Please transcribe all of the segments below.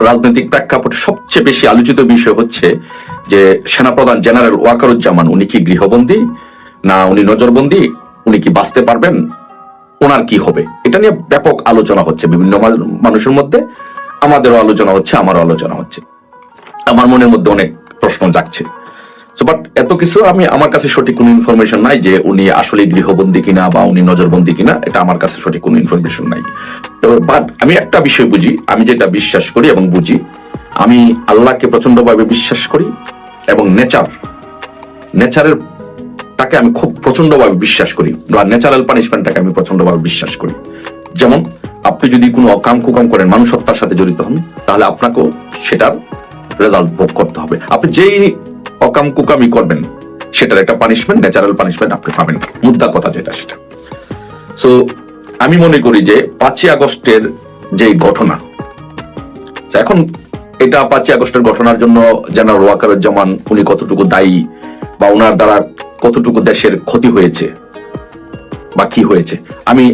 রাজনৈতিক প্রেক্ষাপটে সবচেয়ে বেশি আলোচিত বিষয় হচ্ছে যে সেনাপ্রধান জেনারেল ওয়াকারুজ্জামান উনি কি গৃহবন্দী? না, উনি নজরবন্দি? উনি কি বাঁচতে পারবেন? ওনার কি হবে? এটা নিয়ে ব্যাপক আলোচনা হচ্ছে বিভিন্ন মানুষের মধ্যে। আমাদেরও আলোচনা হচ্ছে, আমারও আলোচনা হচ্ছে। আমার মনের মধ্যে অনেক প্রশ্ন জাগছে। বাট এত কিছু আমি আমার কাছে সঠিক কোনো ইনফরমেশন নাই যে উনি আসলে গৃহবন্দী কিনা বা উনি নজরবন্দি কিনা, এটা আমার কাছে সঠিক কোনো ইনফরমেশন নাই। তবে বাট আমি একটা বিষয় বুঝি, আমি যেটা বিশ্বাস করি এবং বুঝি, আমি আল্লাহকে প্রচন্ডভাবে বিশ্বাস করি এবং নেচার নেচারের তাকে আমি খুব প্রচন্ডভাবে বিশ্বাস করি বা ন্যাচারাল পানিশমেন্টটাকে আমি প্রচন্ডভাবে বিশ্বাস করি। যেমন, আপনি যদি কোনো অকাম কুকাম করেন, মানুষ হত্যার সাথে জড়িত হন, তাহলে আপনাকেও সেটার রেজাল্ট ভোগ করতে হবে। আপনি যেই অকাম কুকামি করবেন। সেটার একটা পানিশমেন্ট ন্যাচারাল পানিশমেন্ট আপনি পাবেন। মুদ্রা কথা যেটা সেটা। সো আমি মনে করি যে পাঁচই আগস্টের যে ঘটনা এখন এটা পাঁচই আগস্টের ঘটনার জন্য জেনারেল ওয়াকারুজ্জামান উনি কতটুকু দায়ী বা ওনার দ্বারা কতটুকু দেশের ক্ষতি হয়েছে বা কি হয়েছে। আমি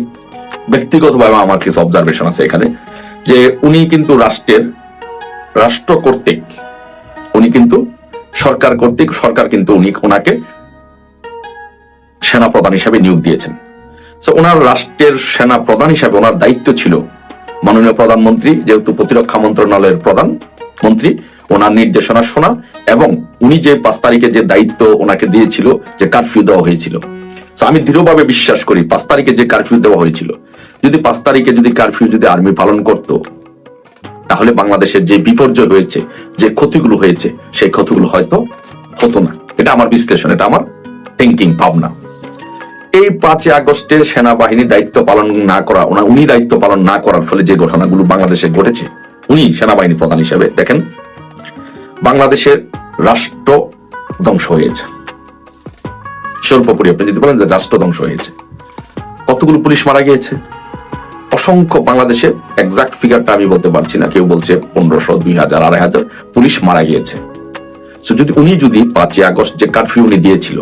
ব্যক্তিগতভাবে আমার কিছু অবজারভেশন আছে এখানে, যে উনি কিন্তু রাষ্ট্রের, রাষ্ট্র কর্তৃক উনি কিন্তু সরকার কর্তৃক, সরকার কিন্তু উনি ওনাকে সেনা প্রধান হিসাবে নিয়োগ দিয়েছেন। তো ওনার রাষ্ট্রের সেনা প্রধান হিসাবে ওনার দায়িত্ব ছিল মাননীয় প্রধানমন্ত্রী, যেহেতু প্রতিরক্ষা মন্ত্রণালয়ের প্রধান মন্ত্রী, ওনার নির্দেশনা শোনা এবং উনি যে পাঁচ তারিখে যে দায়িত্ব ওনাকে দিয়েছিল, যে কারফিউ দেওয়া হয়েছিল। আমি দৃঢ়ভাবে বিশ্বাস করি পাঁচ তারিখে যে কারফিউ দেওয়া হয়েছিল। যদি পাঁচ তারিখে যদি কারফিউ যদি আর্মি পালন করত তাহলে বাংলাদেশের যে বিপর্যয় হয়েছে, যে ক্ষতিগুলো হয়েছে, সেই ক্ষতিগুলো হয়তো হতো না। এটা আমার বিশ্লেষণ, এটা আমার থিঙ্কিং ভাবনা। এই পাঁচই আগস্টের সেনাবাহিনী দায়িত্ব পালন না করা উনি দায়িত্ব পালন না করার ফলে যে ঘটনাগুলো বাংলাদেশে ঘটেছে, উনি সেনাবাহিনী প্রধান হিসেবে, দেখেন, বাংলাদেশের রাষ্ট্র ধ্বংস হয়েছে। স্বল্পপুরি আপনি যদি বলেন যে রাষ্ট্র ধ্বংস হয়েছে, কতগুলো পুলিশ মারা গিয়েছে? অসংখ্য বাংলাদেশে এক্সাক্ট ফিগারটা আমি বলতে পারছি না। কেউ বলছে পনেরোশো, দুই হাজার, আড়াই হাজার পুলিশ মারা গিয়েছে। যদি উনি যদি পাঁচই আগস্ট যে কারফিউ উনি দিয়েছিল,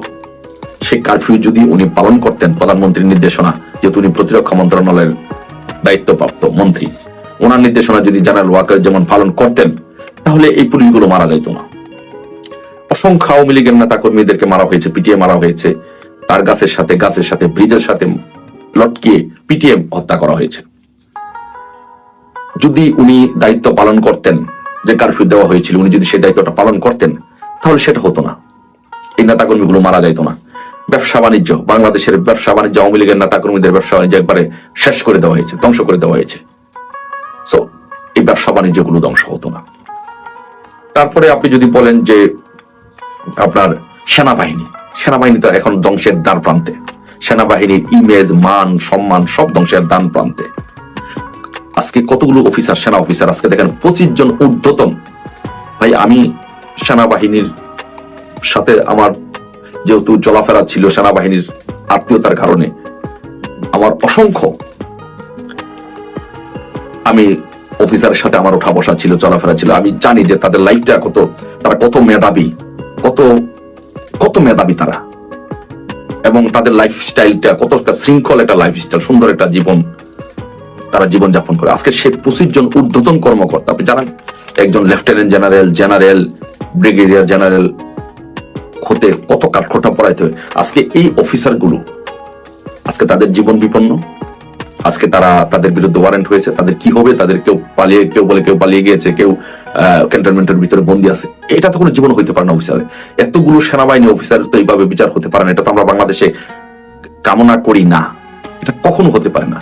সেই কারফিউ যদি উনি পালন করতেন প্রধানমন্ত্রীর নির্দেশনা, যেহেতু উনি প্রতিরক্ষা মন্ত্রণালয়ের দায়িত্বপ্রাপ্ত মন্ত্রী, ওনার নির্দেশনা যদি জেনারেল ওয়াকার যেমন পালন করতেন, তাহলে এই পুলিশগুলো মারা যাইতো না। অসংখ্য আওয়ামী লীগের নেতা কর্মীদেরকে মারা হয়েছে, পিটিয়ে মারা হয়েছে। তার গাছের সাথে গাছের সাথে, ব্রিজের সাথে লটকিয়ে পিটিএম হত্যা করা হয়েছে। যদি উনি দায়িত্ব পালন করতেন, যে কারফিউ দেওয়া হয়েছিল, উনি যদি সেই দায়িত্বটা পালন করতেন, তাহলে সেটা হতো না। এই নেতাকর্মীগুলো মারা যাইতো না। ব্যবসা বাণিজ্য, বাংলাদেশের ব্যবসা বাণিজ্য, আওয়ামী লীগের নেতাকর্মীদের ব্যবসা বাণিজ্য একবারে শেষ করে দেওয়া হয়েছে, ধ্বংস করে দেওয়া হয়েছে। সো এই ব্যবসা বাণিজ্যগুলো ধ্বংস হতো না। তারপরে আপনি যদি বলেন যে আপনার সেনাবাহিনী সেনাবাহিনী তো এখন ধ্বংসের দ্বার প্রান্তে। সেনাবাহিনীর ইমেজ, মান, সম্মান সব ধ্বংসের দান প্রান্তে। আজকে কতগুলো অফিসার, সেনা অফিসার? আজকে দেখেন পঁচিশ জন ঊর্ধ্বতন। ভাই, আমি সেনাবাহিনীর সাথে আমার যেহেতু চলাফেরা ছিল সেনাবাহিনীর আত্মীয়তার কারণে, আমার অসংখ্য আমি অফিসারের সাথে আমার ওঠা বসা ছিল, চলাফেরা ছিল। আমি জানি যে তাদের লাইফটা কত, তারা কত মেধাবী, কত কত মেধাবী তারা। এবং তাদের লাইফ স্টাইলটা কত একটা শৃঙ্খল, একটা লাইফ স্টাইল সুন্দর একটা জীবন তারা জীবন যাপন করে। আজকে সে পঁচিশ জন ঊর্ধ্বতন কর্মকর্তা, আপনি জানেন, একজন lieutenant general general brigadier general হতে কত কাঠখোটা পড়াইতে হয়। আজকে এই অফিসারগুলো আজকে তাদের জীবন বিপন্ন? আজকে তারা তাদের বিরুদ্ধে ওয়ারেন্ট হয়েছে, তাদের কি হবে? তাদের কেউ পালিয়ে, কেউ বলে কেউ পালিয়ে গিয়েছে, কেউ ক্যান্টনমেন্টের ভিতরে বন্দি আছে। এটা তো কোনো জীবন হইতে পারে না অফিসারে এতগুলো সেনাবাহিনী অফিসার তো এইভাবে বিচার হতে পারে না। এটা তো আমরা বাংলাদেশে কামনা করি না। এটা কখনো হতে পারে না।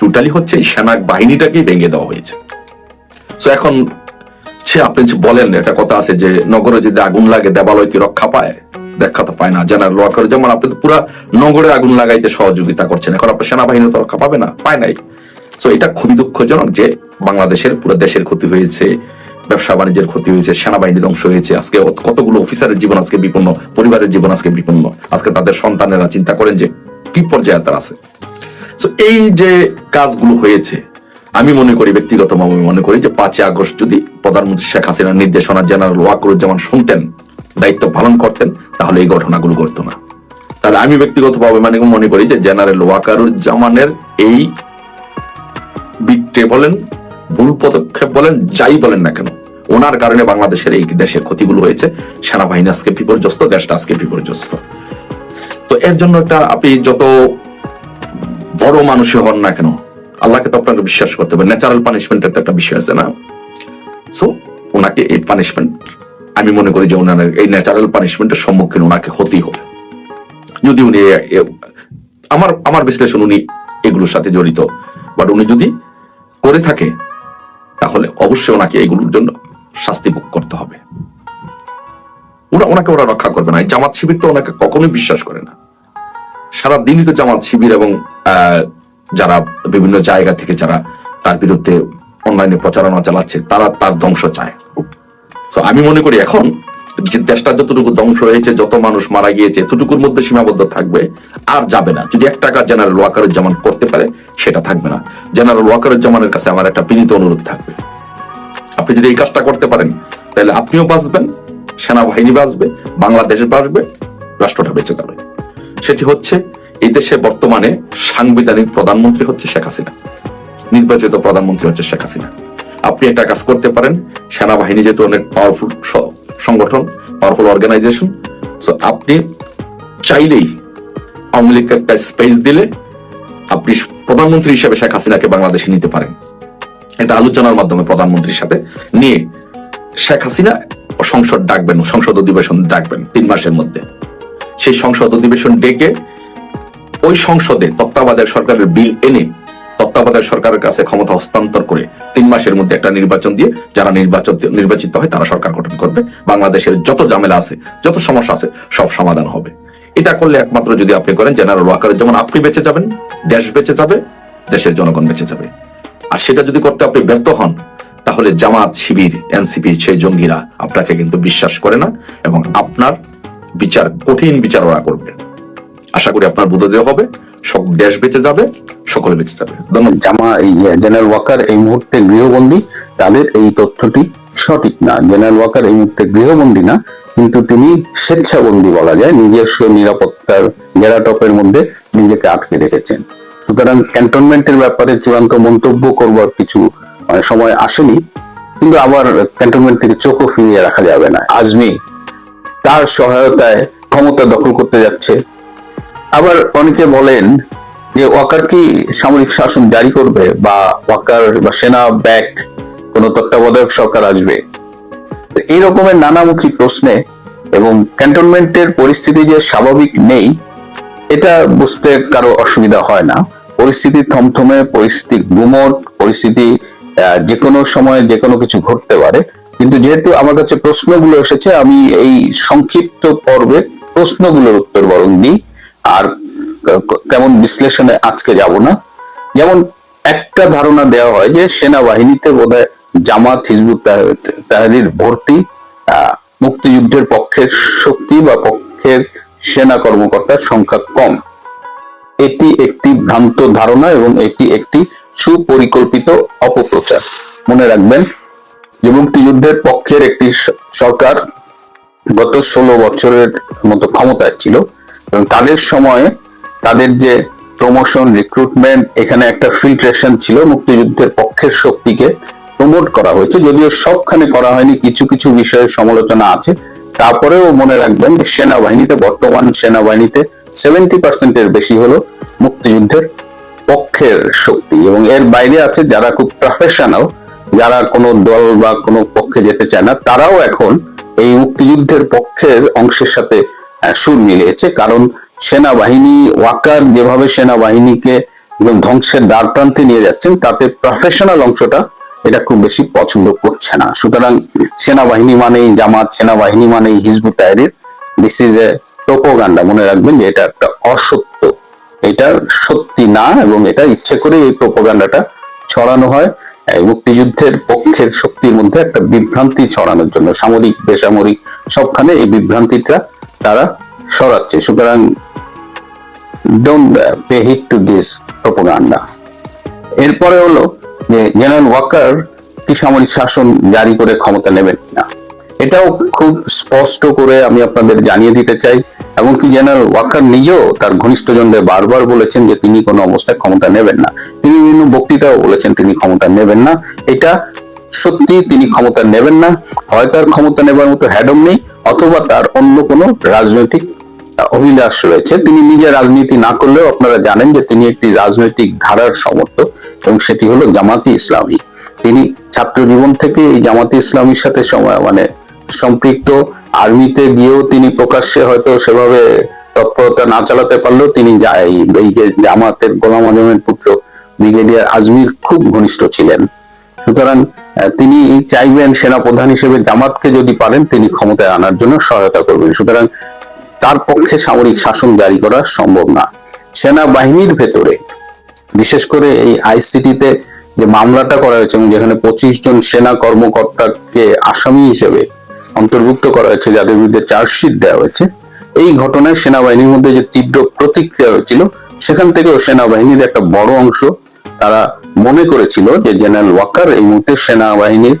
টোটালি হচ্ছে সেনা বাহিনীটাকেই ভেঙে দেওয়া হয়েছে। সো এখন সে আপনি বলেন, একটা কথা আছে যে নগরে যদি আগুন লাগে, দেবালয় কি রক্ষা পায়? দেখা তো পায় না। জেনারেল ওয়াকার যেমন আপনি তো পুরা নগরে আগুন লাগাইতে সহযোগিতা করছেন। এখন আপনার সেনাবাহিনী তো রক্ষা পাবে না? পায় নাই। সো এটা খুবই দুঃখজনক যে বাংলাদেশের পুরো দেশের ক্ষতি হয়েছে ব্যবসা বাণিজ্যের ক্ষতি হয়েছে সেনাবাহিনী ধ্বংস হয়েছে আজকে কতগুলো অফিসারের জীবন আজকে বিপন্ন পরিবারের জীবন আজকে বিপন্ন। আজকে তাদের সন্তানেরা চিন্তা করেন যে কি পর্যায়ে তারা আছে? So, এই যে কাজগুলো হয়েছে আমি মনে করি ব্যক্তিগতভাবে আমি মনে করি যে পাঁচই আগস্ট যদি প্রধানমন্ত্রী শেখ হাসিনার নির্দেশনা জেনারেল ওয়াকরুজ্জামান শুনতেন দায়িত্ব পালন করতেন তাহলে এই ঘটনাগুলো ঘটতো না। তাহলে আমি ব্যক্তিগতভাবে মানে মনে করি যে জেনারেল ওয়াকারুজ্জামানের এই বিট্রে বলেন, ভুল পদক্ষেপ বলেন, যাই বলেন না কেন, ওনার কারণে বাংলাদেশের এই দেশের ক্ষতিগুলো হয়েছে। সেনাবাহিনী আজকে বিপর্যস্ত, দেশটা আজকে বিপর্যস্ত। তো এর জন্য একটা আপনি যত বড় মানুষই হন না কেন, আল্লাহকে তো আপনাকে বিশ্বাস করতে হবে। ন্যাচারাল পানিশমেন্টের তো একটা বিষয় আছে না? সো ওনাকে এই পানিশমেন্ট আমি মনে করি যে ওনার এই ন্যাচারাল পানিশমেন্টের সম্মুখীন ওনাকে হতেই হবে। যদি উনি আমার আমার বিশ্লেষণ উনি এগুলোর সাথে জড়িত বাট উনি যদি করে থাকে, তাহলে অবশ্যই ওনাকে এগুলোর জন্য শাস্তি ভোগ করতে হবে। ওরা ওনাকে ওরা রক্ষা করবে না। জামাত শিবির তো ওনাকে কখনোই বিশ্বাস করে না। সারা দিনই তো জামাত শিবির এবং যারা বিভিন্ন জায়গা থেকে যারা তার বিরুদ্ধে অনলাইনে প্রচারণা চালাচ্ছে, তারা তার ধ্বংস চায়। তো আমি মনে করি এখন যে দেশটা যতটুকু ধ্বংস হয়েছে, যত মানুষ মারা গিয়েছে, এতটুকুর মধ্যে সীমাবদ্ধ থাকবে, আর যাবে না। যদি এক টাকা জেনারেল ওয়াকারুজ্জামান করতে পারে, সেটা থাকবে না। জেনারেল ওয়াকারুজ্জামানের কাছে আমার একটা বিনীত অনুরোধ থাকবে। আপনি যদি এই কাজটা করতে পারেন, তাহলে আপনিও বাঁচবেন, সেনাবাহিনী বাঁচবে, বাংলাদেশ বাঁচবে, রাষ্ট্রটা বেঁচে যাবে। সেটি হচ্ছে, এই দেশে বর্তমানে সাংবিধানিক প্রধানমন্ত্রী হচ্ছে শেখ হাসিনা। নির্বাচিত প্রধানমন্ত্রী হচ্ছে শেখ হাসিনা। আপনি একটা কাজ করতে পারেন, সেনাবাহিনী যেহেতু অনেক পাওয়ারফুল সংগঠন পাওয়ারফুল অর্গানাইজেশন সো আপনি চাইলেই আওয়ামী লীগকে একটা স্পেস দিলে আপনি প্রধানমন্ত্রী হিসেবে শেখ হাসিনাকে বাংলাদেশে নিতে পারেন। এটা আলোচনার মাধ্যমে প্রধানমন্ত্রীর সাথে নিয়ে শেখ হাসিনা সংসদ ডাকবেন, সংসদ অধিবেশন ডাকবেন তিন মাসের মধ্যে। সেই সংসদ অধিবেশন ডেকে ওই সংসদে তত্ত্বাবধায়ক সরকারের বিল এনে তত্ত্বাবধায়ক সরকারের কাছে ক্ষমতা হস্তান্তর করে তিন মাসের মধ্যে একটা নির্বাচন দিয়ে যারা নির্বাচন নির্বাচিত হয় তারা সরকার গঠন করবে। বাংলাদেশের যত ঝামেলা আছে, যত সমস্যা আছে, সব সমাধান হবে। এটা করলে একমাত্র যদি আপনি করেন জেনারেল ওয়াকারের যেমন আপনি বেঁচে যাবেন, দেশ বেঁচে যাবে, দেশের জনগণ বেঁচে যাবে। আর সেটা যদি করতে আপনি ব্যর্থ হন, তাহলে জামাত, শিবির, এনসিপি সেই জঙ্গিরা আপনাকে কিন্তু বিশ্বাস করে না এবং আপনার বিচার, কঠিন বিচার ওরা করবে। আশা করি আপনার বোধোদয় হবে। সব দেশ বেঁচে যাবে সকলে বেঁচে যাবে। জামা জেনারেল ওয়াকার এই মুহূর্তে গৃহবন্দী তাদের এই তথ্যটি সঠিক না। জেনারেল ওয়াকার এই মুহূর্তে গৃহবন্দী না কিন্তু তিনি স্বেচ্ছাবন্দী বলা যায় নিজস্ব নিরাপত্তার গেরাটপের মধ্যে নিজেকে আটকে রেখেছেন। সুতরাং ক্যান্টনমেন্টের ব্যাপারে চূড়ান্ত মন্তব্য করবার কিছু মানে, সময় আসেনি কিন্তু আবার ক্যান্টনমেন্ট থেকে চোখও ফিরিয়ে রাখা যাবে না। আজমি তার সহায়তায় ক্ষমতা দখল করতে যাচ্ছে আবার অনেকে বলেন যে ওয়াকার কি সামরিক শাসন জারি করবে বা ওয়াকার বা সেনা ব্যাক কোন তত্ত্বাবধায়ক সরকার আসবে? এই রকমের নানামুখী প্রশ্নে এবং ক্যান্টনমেন্টের পরিস্থিতি যে স্বাভাবিক নেই, এটা বুঝতে কারও অসুবিধা হয় না। পরিস্থিতি থমথমে, পরিস্থিতি গুমট, পরিস্থিতি যে কোনো সময় যে কোনো কিছু ঘটতে পারে। কিন্তু যেহেতু আমার কাছে প্রশ্নগুলো এসেছে, আমি এই সংক্ষিপ্ত পর্বে প্রশ্নগুলোর উত্তর বরং দিই। আর তেমন বিশ্লেষণে আজকে যাব না। যেমন একটা ধারণা দেওয়া হয় যে সেনাবাহিনীতে বোধহয় জামাত হিজবুত তাহ- তাহরির ভর্তি মুক্তিযুদ্ধের পক্ষের শক্তি বা পক্ষের সেনা কর্মকর্তার সংখ্যা কম। এটি একটি ভ্রান্ত ধারণা এবং এটি একটি সুপরিকল্পিত অপপ্রচার। মনে রাখবেন যে মুক্তিযুদ্ধের পক্ষের একটি সরকার গত ষোলো বছরের মতো ক্ষমতায় ছিল। এবং তাদের সময়ে তাদের যে প্রমোশন রিক্রুটমেন্ট এখানে একটা ফিল্ট্রেশন ছিল মুক্তিযুদ্ধের পক্ষের শক্তিকে প্রমোট করা হয়েছে। যদিও সবখানে করা হয়নি, কিছু কিছু বিষয়ে সমালোচনা আছে। তারপরেও মনে রাখবেন যে সেনাবাহিনীতে, বর্তমান সেনাবাহিনীতে সেভেন্টি পার্সেন্টের বেশি হলো মুক্তিযুদ্ধের পক্ষের শক্তি। এবং এর বাইরে আছে যারা খুব প্রফেশনাল যারা কোনো দল বা কোনো পক্ষে যেতে চায় না, তারাও এখন এই মুক্তিযুদ্ধের পক্ষের অংশের সাথে সুর মিলিয়েছে। কারণ সেনাবাহিনী, ওয়াকার যেভাবে সেনাবাহিনীকে একদম ধ্বংসের দ্বার প্রান্তে নিয়ে যাচ্ছেন, তাতে প্রফেশনাল অংশটা এটা খুব বেশি পছন্দ করছে না। সুতরাং সেনাবাহিনী মানেই জামাত, সেনাবাহিনী মানেই Hizb ut Tahrir. This is a propaganda মনে রাখবেন যে এটা একটা অসত্য। এটা সত্যি না এবং এটা ইচ্ছে করে এই প্রোপাগান্ডাটা ছড়ানো হয়। মুক্তিযুদ্ধের পক্ষের শক্তির মধ্যে একটা বিভ্রান্তি ছড়ানোর জন্য, সামরিক, বেসামরিক সবখানে এই বিভ্রান্তিটা তারা সরাচ্ছে। সুতরাং don't pay heed to this propaganda এরপরে হলো যে জেনারেল ওয়াকার কি সামরিক শাসন জারি করে ক্ষমতা নেবেন কিনা। এটাও খুব স্পষ্ট করে আমি আপনাদের জানিয়ে দিতে চাই। এমনকি জেনারেল ওয়াকার নিজেও তার ঘনিষ্ঠজনদের বারবার বলেছেন যে তিনি কোনো অবস্থায় ক্ষমতা নেবেন না। তিনি বিভিন্ন বক্তৃতাও বলেছেন তিনি ক্ষমতা নেবেন না। এটা সত্যি তিনি ক্ষমতা নেবেন না। হয় তার ক্ষমতা নেবার মতো হ্যাডম নেই, অথবা তার অন্য কোনো রাজনৈতিক অভিলাষ রয়েছে। তিনি নিজে রাজনীতি না করলেও আপনারা জানেন যে তিনি একটি রাজনৈতিক ধারার সমর্থক এবং সেটি হলো জামাতি ইসলামী। তিনি ছাত্র জীবন থেকে এই জামাতি ইসলামীর সাথে সময় মানে সম্পৃক্ত। আর্মিতে গিয়েও তিনি প্রকাশ্যে হয়তো সেভাবে তৎপরতা না চালাতে পারলেও তিনি এই যে জামাতের গোলাম আজমের পুত্র ব্রিগেডিয়ার আজমির খুব ঘনিষ্ঠ ছিলেন। সুতরাং তিনি চাইবেন সেনাপ্রধান হিসেবে জামাতকে যদি পারেন, তিনি ক্ষমতায় আনার জন্য সহায়তা করবেন। সুতরাং, তার পক্ষে সামরিক শাসন জারি করা সম্ভব না। সেনাবাহিনীর ভেতরে, বিশেষ করে এই আইসিটিতে যে মামলাটা করা হয়েছে এবং যেখানে পঁচিশ জন সেনা কর্মকর্তাকে আসামি হিসেবে অন্তর্ভুক্ত করা হয়েছে, যাদের বিরুদ্ধে চার্জশিট দেওয়া হয়েছে, এই ঘটনায় সেনাবাহিনীর মধ্যে যে তীব্র প্রতিক্রিয়া হয়েছিল, সেখান থেকেও সেনাবাহিনীর একটা বড় অংশ তারা মনে করেছিল যে জেনারেল ওয়াকার এই মুহূর্তে সেনাবাহিনীর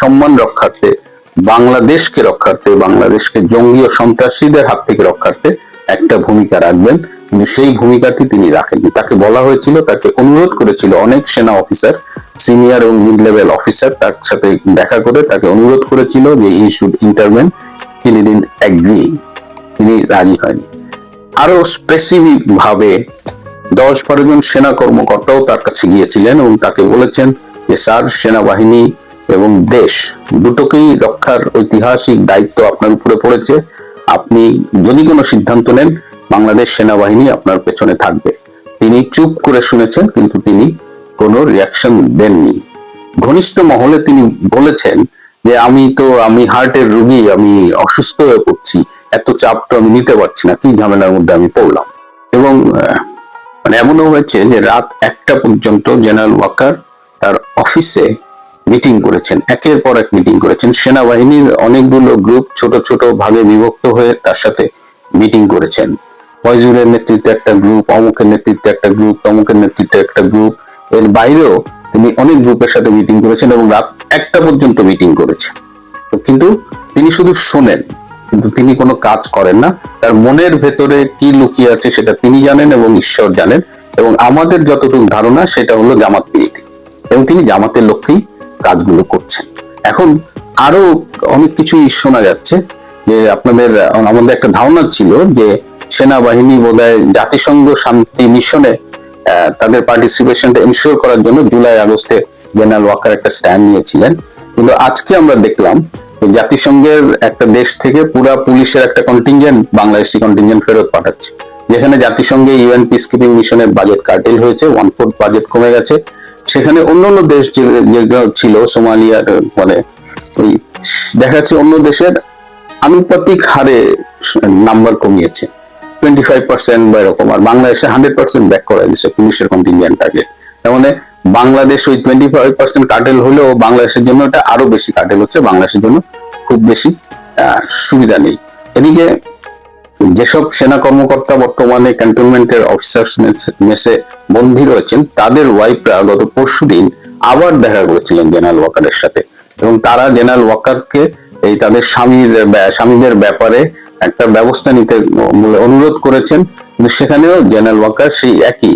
সম্মান রক্ষার্থে, বাংলাদেশকে রক্ষার্থে, বাংলাদেশকে জঙ্গি ও সন্ত্রাসীদের হাত থেকে রক্ষার্থে একটা ভূমিকা রাখবেন। কিন্তু সেই ভূমিকাটি তিনি রাখেননি। তাকে বলা হয়েছিল, তাকে অনুরোধ করেছিল অনেক সেনা অফিসার, সিনিয়র এবং মিড লেভেল অফিসার তার সাথে দেখা করে তাকে অনুরোধ করেছিল যে ই শুড ইন্টারভেন হি তিনি রাজি হয়নি। আরও স্পেসিফিক ভাবে দশ বারো জন সেনা কর্মকর্তাও তার কাছে গিয়েছিলেন এবং তাকে বলেছেন যে, স্যার, সেনাবাহিনী এবং দেশ দুটোকেই রক্ষার ঐতিহাসিক দায়িত্ব আপনার উপরে পড়েছে। আপনি যদি কোনো সিদ্ধান্ত নেন, বাংলাদেশ সেনাবাহিনী আপনার পেছনে থাকবে। তিনি চুপ করে শুনেছেন, কিন্তু তিনি কোনো রিয়াকশন দেননি। ঘনিষ্ঠ মহলে তিনি বলেছেন যে, আমি তো, আমি হার্টের রুগী, আমি অসুস্থ হয়ে পড়ছি। এত চাপ তো আমি নিতে পারছি না, কি ঝামেলার মধ্যে আমি পড়লাম? এবং মানে এমনও হয়েছে যে রাত একটা পর্যন্ত জেনারেল ওয়াকার তার অফিসে মিটিং করেছেন, একের পর এক মিটিং করেছেন। সেনাবাহিনীর অনেকগুলো গ্রুপ ছোট ছোট ভাগে বিভক্ত হয়ে তার সাথে মিটিং করেছেন। ফয়জুরের নেতৃত্বে একটা গ্রুপ, অমুকের নেতৃত্বে একটা গ্রুপ, তমুকের নেতৃত্বে একটা গ্রুপ। এর বাইরেও তিনি অনেক গ্রুপের সাথে মিটিং করেছেন এবং রাত একটা পর্যন্ত মিটিং করেছেন। কিন্তু তিনি শুধু শোনেন। কিন্তু তিনি কোনো কাজ করেন না। তার মনের ভেতরে কি লুকিয়ে আছে সেটা তিনি জানেন এবং ঈশ্বর জানেন এবং আমাদের যতটুকু ধারণা সেটা হলো জামাত প্রীতি এবং তিনি জামাতের লক্ষ্যেই কাজগুলো করছেন। এখন আরও অনেক কিছুই শোনা যাচ্ছে যে আপনাদের, আমাদের একটা ধারণা ছিল যে সেনাবাহিনী বোধহয় জাতিসংঘ শান্তি মিশনে তাদের পার্টিসিপেশনটা এনশিওর করার জন্য জুলাই আগস্টে জেনারেল ওয়াকার একটা স্ট্যান্ড নিয়েছিলেন। কিন্তু আজকে আমরা দেখলাম জাতিসংঘের একটা দেশ থেকে পুরা পুলিশের একটা কন্টিনজেন্ট বাংলাদেশি কন্টিনজেন্ট ফেরত পাঠাচ্ছে। যেখানে জাতিসংঘে ইউএন পিস কিপিং মিশনের বাজেট কার্টেল হয়েছে ওয়ান ফোর্থ বাজেট কমে গেছে। সেখানে অন্য অন্য দেশ যেগুলো ছিল সোমালিয়ার মানে ওই দেখা যাচ্ছে অন্য দেশের আনুপাতিক হারে নাম্বার কমিয়েছে। টোয়েন্টি ফাইভ পার্সেন্ট বা এরকম, আর বাংলাদেশে হান্ড্রেড পার্সেন্ট ব্যাক করা গেছে পুলিশের কন্টিনজেন্টটাকে তার মানে বাংলাদেশ ওই টোয়েন্টি ফাইভ পার্সেন্ট কাটেল হলেও বাংলাদেশের জন্য এটা আরও বেশি কাটেল হচ্ছে, বাংলাদেশের জন্য খুব বেশি সুবিধা নেই। এদিকে যেসব সেনা কর্মকর্তা বর্তমানে ক্যান্টনমেন্টের অফিসার্স মেসে বন্দী রয়েছেন, তাদের ওয়াইফরা গত পরশুদিন আবার দেখা করেছিলেন জেনারেল ওয়াকারের সাথে। এবং তারা জেনারেল ওয়াকারকে এই তাদের স্বামীর স্বামীদের ব্যাপারে একটা ব্যবস্থা নিতে অনুরোধ করেছেন। সেখানেও জেনারেল ওয়াকার সেই একই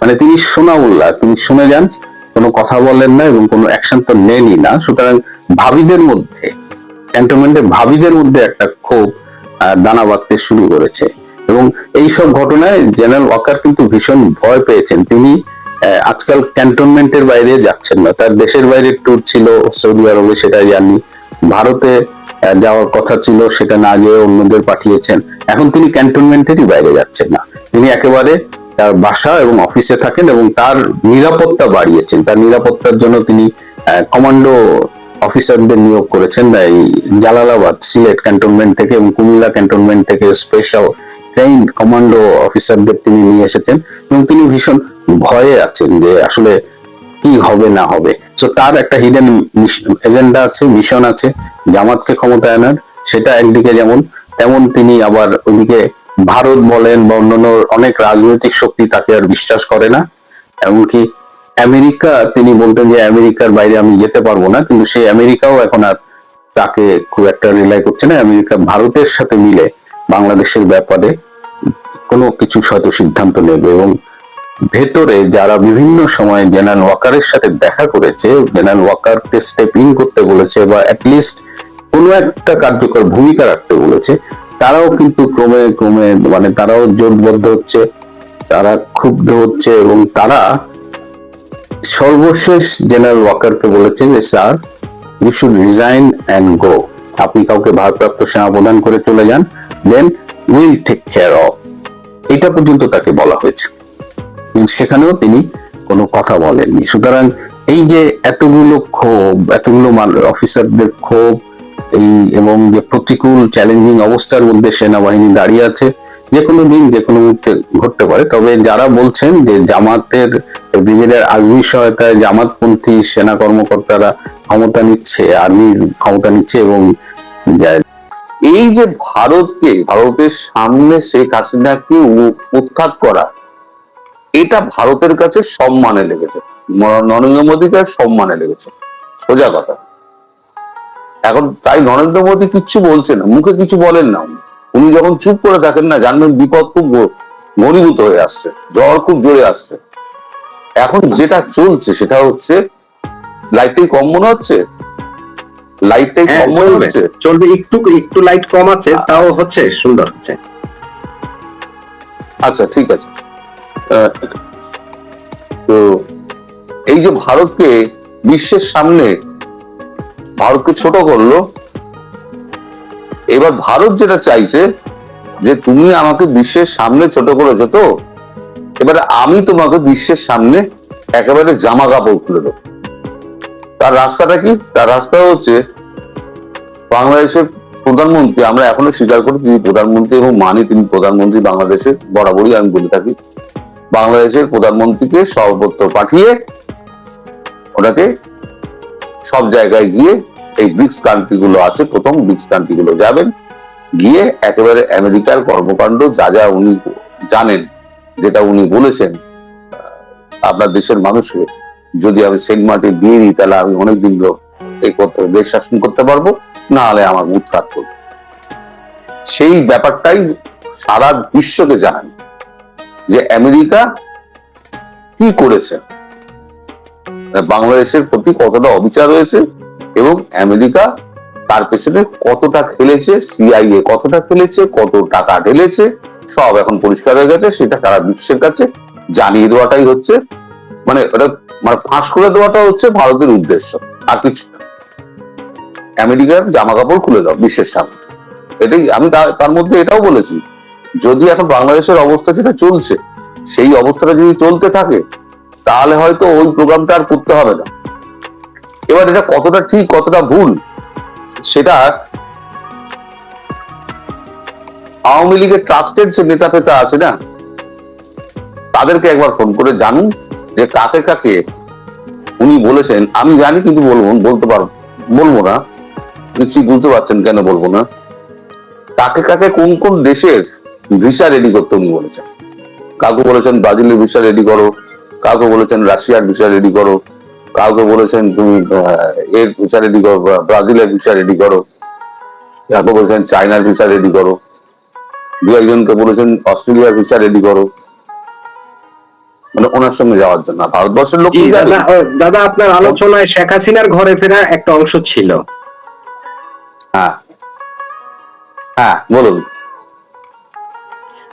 মানে তিনি শোনা উল্লাহ তিনি শুনে যান, কোনো কথা বলেন না এবং কোনো অ্যাকশন তো নেনই না। সুতরাং ভাবিদের মধ্যে ক্যান্টনমেন্টের ভাবিদের মধ্যে একটা ক্ষোভ দানা বাঁধতে শুরু করেছে। এবং এই সব ঘটনায় জেনারেল ওয়াকার কিন্তু ভীষণ ভয় পেয়েছেন। তিনি আজকাল ক্যান্টনমেন্টের বাইরে যাচ্ছেন না। তার দেশের বাইরে ট্যুর ছিল, সৌদি আরবে সেটা জানি। ভারতে যাওয়ার কথা ছিল, সেটা না গিয়ে অন্যদের পাঠিয়েছেন। এখন তিনি ক্যান্টনমেন্টেরই বাইরে যাচ্ছেন না। তিনি একেবারে তার বাসা এবং অফিসে থাকেন এবং তার নিরাপত্তা বাড়িয়েছেন। তার নিরাপত্তার জন্য তিনি কমান্ডো অফিসারদের নিয়োগ করেছেন এই জালালাবাদ সিলেট ক্যান্টনমেন্ট থেকে এবং কুমিল্লা ক্যান্টনমেন্ট থেকে স্পেশাল ট্রেইন কমান্ডো অফিসারদের তিনি নিয়ে এসেছেন এবং তিনি ভীষণ ভয়ে আছেন যে আসলে কি হবে না হবে। তো তার একটা হিডেন এজেন্ডা আছে মিশন আছে, জামাতকে ক্ষমতায় আনার, সেটা একদিকে যেমন, তেমন তিনি আবার ওইদিকে ভারত বলেন বা অন্যান্য অনেক রাজনৈতিক শক্তি তাকে আর বিশ্বাস করে না। এমনকি আমেরিকা, তিনি বলতেন যে আমেরিকার বাইরে আমি যেতে পারব না, কিন্তু সেই আমেরিকাও এখন আর তাকে খুব একটা রিলাই করছে না। আমেরিকা, ভারতের সাথে মিলে বাংলাদেশের ব্যাপারে কোনো কিছু হয়তো সিদ্ধান্ত নেবে এবং ভেতরে যারা বিভিন্ন সময় জেনারেল ওয়াকারের সাথে দেখা করেছে, জেনারেল ওয়াকারকে স্টেপ ইন করতে বলেছে বা অ্যাটলিস্ট কোনো একটা কার্যকর ভূমিকা রাখতে বলেছে তারাও কিন্তু ক্রমে ক্রমে মানে তারাও জোটবদ্ধ হচ্ছে, তারা ক্ষুব্ধ হচ্ছে এবং তারা সর্বশেষ জেনারেল ওয়াকারকে বলেছেন যে, sir you should resign and go আপনি কাউকে ভারপ্রাপ্ত সেনা প্রদান করে চলে যান দেন উইল টেক কেয়ার অফ এটা পর্যন্ত তাকে বলা হয়েছে। সেখানেও তিনি কোনো কথা বলেননি। সুতরাং এই যে এতগুলো ক্ষোভ, এতগুলো অফিসারদের ক্ষোভ এই এবং যে প্রতিকূল চ্যালেঞ্জিং অবস্থার মধ্যে সেনাবাহিনী দাঁড়িয়ে আছে, যে কোনো দিন, যে কোনো মুহূর্তে ঘটতে পারে। তবে যারা বলছেন যে জামাতের, ব্রিগেডের আজমির সহায়তায় জামাতপন্থী সেনা কর্মকর্তারা ক্ষমতা নিচ্ছে, আর্মি ক্ষমতা নিচ্ছে এবং এই যে ভারতকে, ভারতের সামনে শেখ হাসিনাকে উৎখাত করা, এটা ভারতের কাছে সম্মানে লেগেছে। নরেন্দ্র মোদীকে সম্মানে লেগেছে। সোজা কথা। এখন তাই নরেন্দ্র মোদী কিচ্ছু বলছে না মুখে কিছু বলেন না। উনি। যখন চুপ করে থাকেন না জানবেন বিপদ খুব ঘনীভূত হয়ে আসছে জ্বর খুব জোরে আসছে। এখন যেটা চলছে সেটা হচ্ছে লাইটটাই কম মনে হচ্ছে? লাইটটাই হ্যাঁ, কম মনে হচ্ছে? চলবে একটু একটু লাইট কম আছে তাও হচ্ছে সুন্দর হচ্ছে। আচ্ছা ঠিক আছে। তো এই যে ভারতকে বিশ্বের সামনে ভারতকে ছোট করল। এবার ভারত যেটা চাইছে, যে তুমি আমাকে বিশ্বের সামনে ছোট করেছ তো, এবারে আমি তোমাকে বিশ্বের সামনে একেবারে জামা কাপড় খুলে দেবো। তার রাস্তাটা কি? তার রাস্তা হচ্ছে, বাংলাদেশের প্রধানমন্ত্রী, আমরা এখনও স্বীকার করি তিনি প্রধানমন্ত্রী এবং মানি তিনি প্রধানমন্ত্রী বাংলাদেশের, বরাবরই আমি বলে থাকি। বাংলাদেশের প্রধানমন্ত্রীকে সর্বত্র পাঠিয়ে ওটাকে সব জায়গায় গিয়ে এই ব্রিক্স কান্ট্রি গুলো আছে, প্রথম ব্রিক্স কান্ট্রি গুলো যাবেন। গিয়ে একেবারে আমেরিকার কর্মকাণ্ড, যা যা উনি জানেন, যেটা উনি বলেছেন আপনার দেশের মানুষকে, যদি আমি সেন্ট মার্টিন দিয়ে দিই, তাহলে আমি অনেকদিন লোক এই করতে দেশ শাসন করতে পারব, না হলে আমার উৎখাত করবে। সেই ব্যাপারটাই সারা বিশ্বকে জানান যে আমেরিকা কি করেছে। বাংলাদেশের প্রতি কতটা অবিচার হয়েছে এবং আমেরিকা তার পেছনে কতটা খেলেছে সিআইএ কতটা খেলেছে, কত টাকা ঢেলেছে, সব এখন পরিষ্কার হয়ে গেছে, সেটা সারা বিশ্বের কাছে জানিয়ে দেওয়াটাই হচ্ছে মানে মানে ফাঁস করে দেওয়াটা হচ্ছে ভারতের উদ্দেশ্য, আর কিছু আমেরিকার জামা কাপড় খুলে দাও, বিশ্বের সামনে। এটাই আমি তার মধ্যে এটাও বলেছি, যদি এখন বাংলাদেশের অবস্থা যেটা চলছে, সেই অবস্থাটা যদি চলতে থাকে তাহলে হয়তো ওই প্রোগ্রামটা আর করতে হবে না। এবার এটা কতটা ঠিক, কতটা ভুল, সেটা আওয়ামী লীগের ট্রাস্টেড যে নেতা ফেতা আছে না, তাদেরকে একবার ফোন করে জানুন যে কাকে কাকে উনি বলেছেন। আমি জানি কিন্তু বলব, বলতে পারব বলব না। নিশ্চয়ই বুঝতে পারছেন কেন বলব না? কাকে কাকে কোন কোন দেশের ভিসা রেডি করতে উনি বলেছেন। কাকু বলেছেন, ব্রাজিলের ভিসা রেডি করো। কাউকে বলেছেন রাশিয়ার ভিসা রেডি করো কাউকে বলেছেন তুমি এর ভিসা রেডি করো ব্রাজিলের ভিসা রেডি করো কাউকে বলেছেন চায়নার ভিসা রেডি করো দু একজনকে বলেছেন অস্ট্রেলিয়ার ভিসা রেডি করো। মানে ওনার সঙ্গে যাওয়ার জন্য ভারতবর্ষের লোক দাদা আপনার আলোচনায় শেখ হাসিনার ঘরে ফেরা একটা অংশ ছিল। হ্যাঁ। হ্যাঁ বলুন।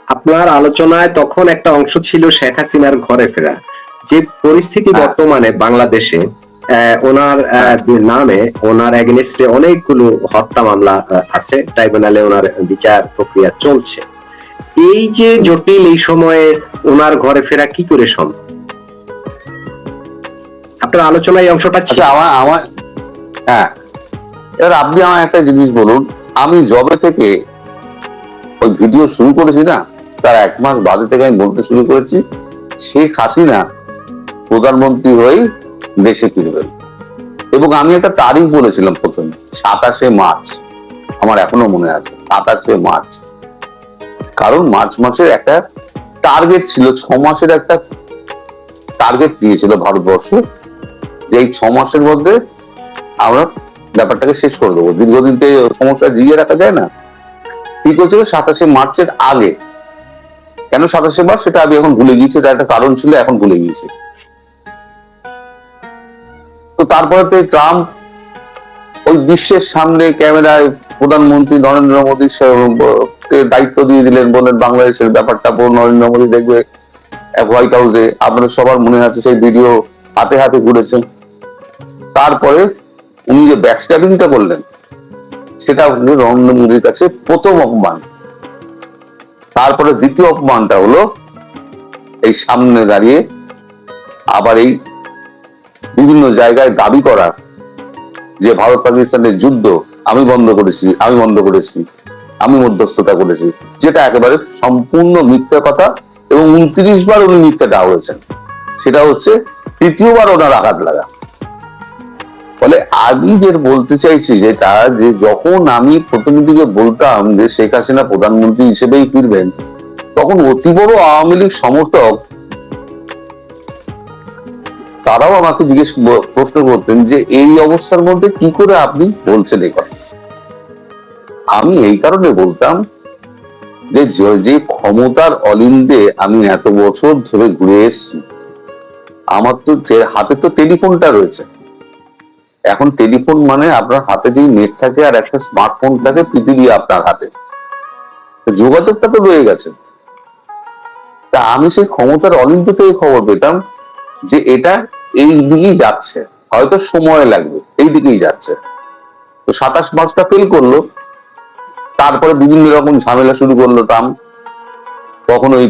আপনার আলোচনায় তখন একটা অংশ ছিল শেখ হাসিনার ঘরে ফেরা। যে পরিস্থিতি হ্যাঁ। বর্তমানে বাংলাদেশে ওনার নামে ওনার এগেনস্টে অনেকগুলো হত্যা মামলা আছে। ট্রাইব্যুনালে ওনার বিচার প্রক্রিয়া চলছে। এই যে জটিল এই সময়ে ওনার ঘরে ফেরা কি করে সম্ভব? আপনার আলোচনায় এই অংশটা ছিল। আচ্ছা আমার আমার হ্যাঁ। এবার আপনি আমার একটা জিনিস বলুন। আমি জবে থেকে ওই ভিডিও শুরু করেছি না তার এক মাস বাদে থেকে আমি বলতে শুরু করেছি, শেখ হাসিনা প্রধানমন্ত্রী হয়েই দেশে ফিরবেন। এবং আমি একটা তারিখ বলেছিলাম প্রথমে, সাতাশে মার্চ। আমার এখনও মনে আছে, সাতাশে মার্চ। কারণ মার্চ মাসের একটা টার্গেট ছিল, ছ মাসের একটা টার্গেট দিয়েছিল ভারতবর্ষ, যে এই ছ মাসের মধ্যে আমরা ব্যাপারটাকে শেষ করে দেবো। দীর্ঘদিন তো সমস্যা জিয়ে রাখা যায় না। ঠিক হয়েছিল সাতাশে মার্চের আগে কেন সাতাশে মার্চ? সেটা আমি এখন ভুলে গিয়েছি, তার একটা কারণ ছিল, এখন ভুলে গিয়েছি। তো তারপরে ট্রাম্প ওই বিশ্বের সামনে ক্যামেরায় প্রধানমন্ত্রী নরেন্দ্র মোদীর কে দায়িত্ব দিয়ে দিলেন বললেন বাংলাদেশের ব্যাপারটা নরেন্দ্র মোদী দেখবে হোয়াইট হাউসে, আপনাদের সবার মনে আছে সেই ভিডিও, হাতে হাতে ঘুরেছেন তারপরে উনি যে ব্যাকস্ট্যাবিংটা করলেন, সেটা নরেন্দ্র মোদীর কাছে প্রথম অপমান। তারপরে দ্বিতীয় অপমানটা হলো এই সামনে দাঁড়িয়ে আবার এই বিভিন্ন জায়গায় দাবি করা যে ভারত পাকিস্তানের যুদ্ধ আমি বন্ধ করেছি, আমি বন্ধ করেছি, আমি মধ্যস্থতা করেছি, যেটা একেবারে সম্পূর্ণ মিথ্যা কথা এবং উনত্রিশ বার উনি মিথ্যাটা হয়েছেন সেটা হচ্ছে তৃতীয়বার ওনার আঘাত লাগা। ফলে আমি যে বলতে চাইছি যেটা যে যখন আমি প্রথম দিকে বলতাম যে শেখ হাসিনা প্রধানমন্ত্রী হিসেবেই ফিরবেন, তখন অতি বড় আওয়ামী লীগ সমর্থক তারাও আমাকে জিজ্ঞেস প্রশ্ন করতেন যে এই অবস্থার মধ্যে কি করে আপনি বলছেন এই কথা? আমি এই কারণে বলতাম যে যে ক্ষমতার অলিন্দে আমি এত বছর ধরে ঘুরে এসেছি, আমার তো, হাতে তো টেলিফোনটা রয়েছে। এখন টেলিফোন মানে আপনার হাতে যেই নেট থাকে আর একটা স্মার্টফোন থাকে পৃথিবী আপনার হাতে। যোগাযোগটা তো রয়ে গেছে। তা আমি সেই ক্ষমতার অলিম্প থেকে খবর পেতাম যে এটা এই দিকেই যাচ্ছে। হয়তো সময় লাগবে, এই দিকেই যাচ্ছে। তো সাতাশ মার্চটা ফেল করল, তারপরে বিভিন্ন রকম ঝামেলা শুরু করল ট্রাম্প। কখনো এই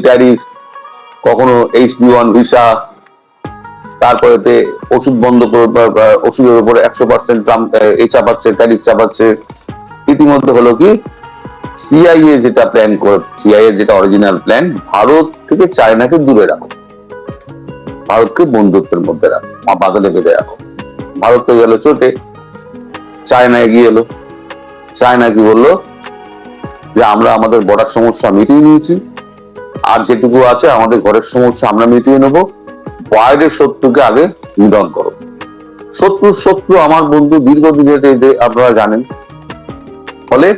কখনো এইচ ডি ওয়ান ভিসা তারপরে ওষুধ বন্ধ করে ওষুধের উপরে একশো পার্সেন্ট এই চাপাচ্ছে, ট্যারিফ চাপাচ্ছে। ইতিমধ্যে হলো কি সিআইএ যেটা প্ল্যান করে সিআইএ যেটা অরিজিনাল প্ল্যান ভারত থেকে চায়নাকে দূরে রাখো। ভারতকে বন্ধুত্বের মধ্যে রাখো বাদলে বেঁধে রাখো। ভারত তো গেল চোটে, চায়না এগিয়ে এলো। চায়না কি বলল, যে আমরা আমাদের বর্ডার সমস্যা মিটিয়ে নিয়েছি, আর যেটুকু আছে আমাদের ঘরের সমস্যা আমরা মিটিয়ে নেব। বাইরের শত্রুকে আগে নিধন করো। শত্রু শত্রু আমার বন্ধু, দীর্ঘদিনের আপনারা জানেন, ফলে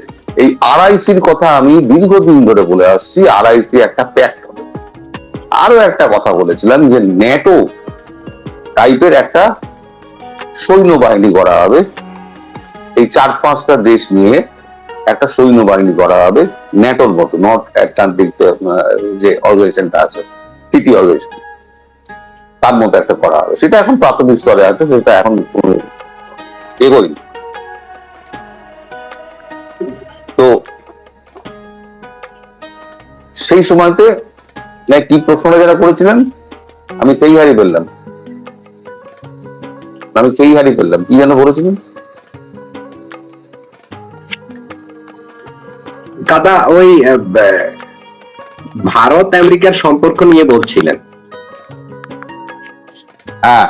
এই আরআইসির কথা আমি দীর্ঘদিন ধরে বলে আসছি আরআইসি একটা প্যাক্ট আরও একটা কথা বলেছিলাম যে ন্যাটো টাইপের একটা সৈন্যবাহিনী করা হবে। এই চার পাঁচটা দেশ নিয়ে একটা সৈন্যবাহিনী করা হবে ন্যাটোর মতো নর্থ আটলান্টিক যে অর্গানাইজেশনটা আছে টিটি অর্গানাইজেশন তার মতো একটা করা হবে। সেটা এখন প্রাথমিক স্তরে আছে, সেটা এখন এগোয়নি। তো সেই সময়তে না কি প্রশ্নটা যারা করেছিলেন, আমি সেই হারিয়ে ফেললাম। আমি সেই হারিয়ে ফেললাম। কি যেন বলেছিলেন? দাদা ওই ভারত আমেরিকার সম্পর্ক নিয়ে বলছিলেন। হ্যাঁ